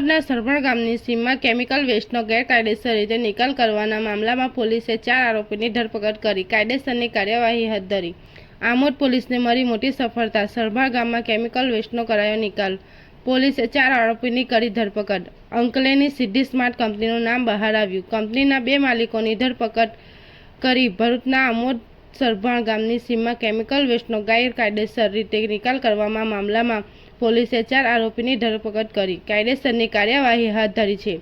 આમોદના સરવણ ગામની સીમમાં કેમિકલ વેસ્ટનો ગેરકાયદેસર રીતે નિકાલ કરવાના મામલામાં પોલીસે ચાર આરોપીની ધરપકડ કરી, કાયદેસરની કાર્યવાહી હાથ ધરી. આમોદ પોલીસને મળી મોટી સફળતા સરભાળ ગામમાં કેમિકલ વેસ્ટનો કરાયો નિકાલ. પોલીસે ચાર આરોપીની કરી ધરપકડ. અંકલેની સિદ્ધિ સ્માર્ટ કંપનીનું નામ બહાર આવ્યું. કંપનીના બે માલિકોની ધરપકડ કરી ભરૂચના આમોદ સરભાણ ગામની સીમમાં કેમિકલ વેસ્ટનો ગેરકાયદેસર રીતે નિકાલ કરવામાં મામલામાં પોલીસે ચાર આરોપીની ધરપકડ કરી. કાયદેસરની કાર્યવાહી હાથ ધરી છે.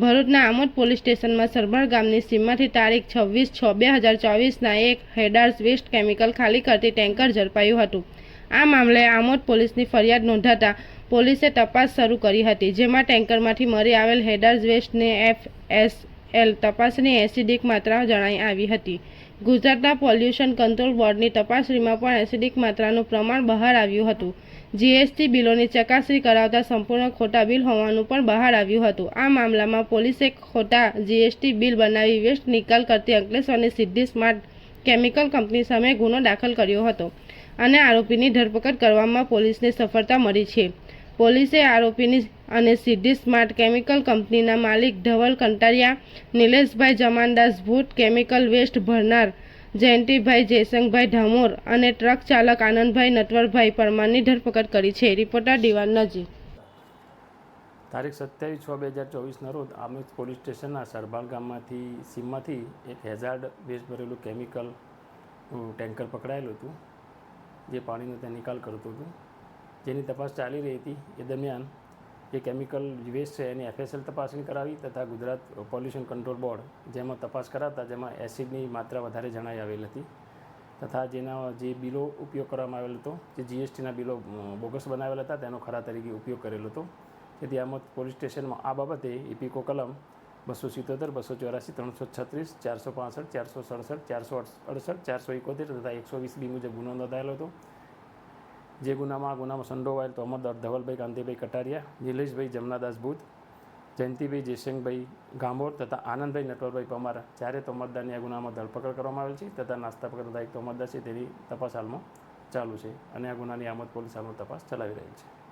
ભરૂચના આમોદ પોલીસ સ્ટેશનમાં સરભર ગામની સીમમાંથી તારીખ છવ્વીસ છ બે હજાર ચોવીસના એક હેડાર્સ વેસ્ટ કેમિકલ ખાલી કરતી ટેન્કર ઝડપાયું હતું. આ મામલે આમોદ પોલીસની ફરિયાદ નોંધાતા પોલીસે તપાસ શરૂ કરી હતી, જેમાં ટેન્કરમાંથી મળી આવેલ હેડર્સ વેસ્ટને એફ એસ એલ તપાસની એસિડિક માત્રા જણાઈ આવી હતી. ગુજરાતના પોલ્યુશન કંટ્રોલ બોર્ડની તપાસણીમાં પણ એસિડિક માત્રાનું પ્રમાણ બહાર આવ્યું હતું. જીએસટી બિલોની ચકાસણી કરાવતા સંપૂર્ણ ખોટા બિલ હોવાનું પણ બહાર આવ્યું હતું. આ મામલામાં પોલીસે ખોટા જીએસટી બિલ બનાવી વેસ્ટ નિકાલ કરતી અંકલેશ્વરની સિદ્ધિ સ્માર્ટ કેમિકલ કંપની સામે ગુનો દાખલ કર્યો હતો અને આરોપીની ધરપકડ કરવામાં પોલીસને સફળતા મળી છે. પોલીસે આરોપીની અને સિદ્ધિ સ્માર્ટ કેમિકલ કંપનીના માલિક ધવલ કંટારિયા, નિલેશભાઈ જમાનદાસ ભૂત, કેમિકલ વેસ્ટ ભરનાર, જયંતિભાઈ જયસંગભાઈ ઢામોર અને ટ્રક ચાલક આનંદભાઈ નટવરભાઈ પરમારની ધરપકડ કરી છે. રિપોર્ટર દિવાન નજીક તારીખ સત્યાવીસ છ બે હજાર ચોવીસના રોજ આમેજ પોલીસ સ્ટેશનના સરબાલ ગામમાંથી સીમમાંથી એક હેઝાર્ડ વેસ્ટ ભરેલું કેમિકલ ટેન્કર પકડાયેલું હતું. જે પાણીનો ત્યાં નિકાલ કરતું હતું. જેની તપાસ ચાલી રહી હતી. એ દરમિયાન જે કેમિકલ વેસ્ટ છે એની એફએસએલ તપાસણી કરાવી તથા ગુજરાત પોલ્યુશન કંટ્રોલ બોર્ડ જેમાં તપાસ કરાતા જેમાં એસિડની માત્રા વધારે જણાઈ આવેલ હતી તથા જેના જે બિલો ઉપયોગ કરવામાં આવેલ હતો, જે જીએસટીના બિલો બોગસ બનાવેલા હતા તેનો ખરા તરીકે ઉપયોગ કરેલો હતો. તેથી આમ પોલીસ સ્ટેશનમાં આ બાબતે ઇપીકો કલમ બસો સિત્તોતેર, બસો ચોરાસી ત્રણસો છત્રીસ, ચારસો પાસઠ, ચારસો સડસઠ, ચારસો અડસઠ, ચારસો એકોતેર તથા એકસો વીસ બી મુજબ ગુનો નોંધાયેલો હતો. જે ગુનામાં આ ગુનામાં સંડોવાયેલ તો અમરદાર ધવલભાઈ કાંતિભાઈ કટારિયા, નિલેશભાઈ જમનાદાસ બુધ જયંતિભાઈ જયસિંહભાઈ ગાંભોર તથા આનંદભાઈ નટવરભાઈ પમાર. ચારે તોમરદારની આ ગુનામાં ધરપકડ કરવામાં આવેલ છે તથા નાસ્તા પકડતા એક તોમરદાર છે તેની તપાસ હાલમાં ચાલુ છે અને આ ગુનાની આમદ પોલીસ હાલમાં તપાસ ચલાવી રહી છે.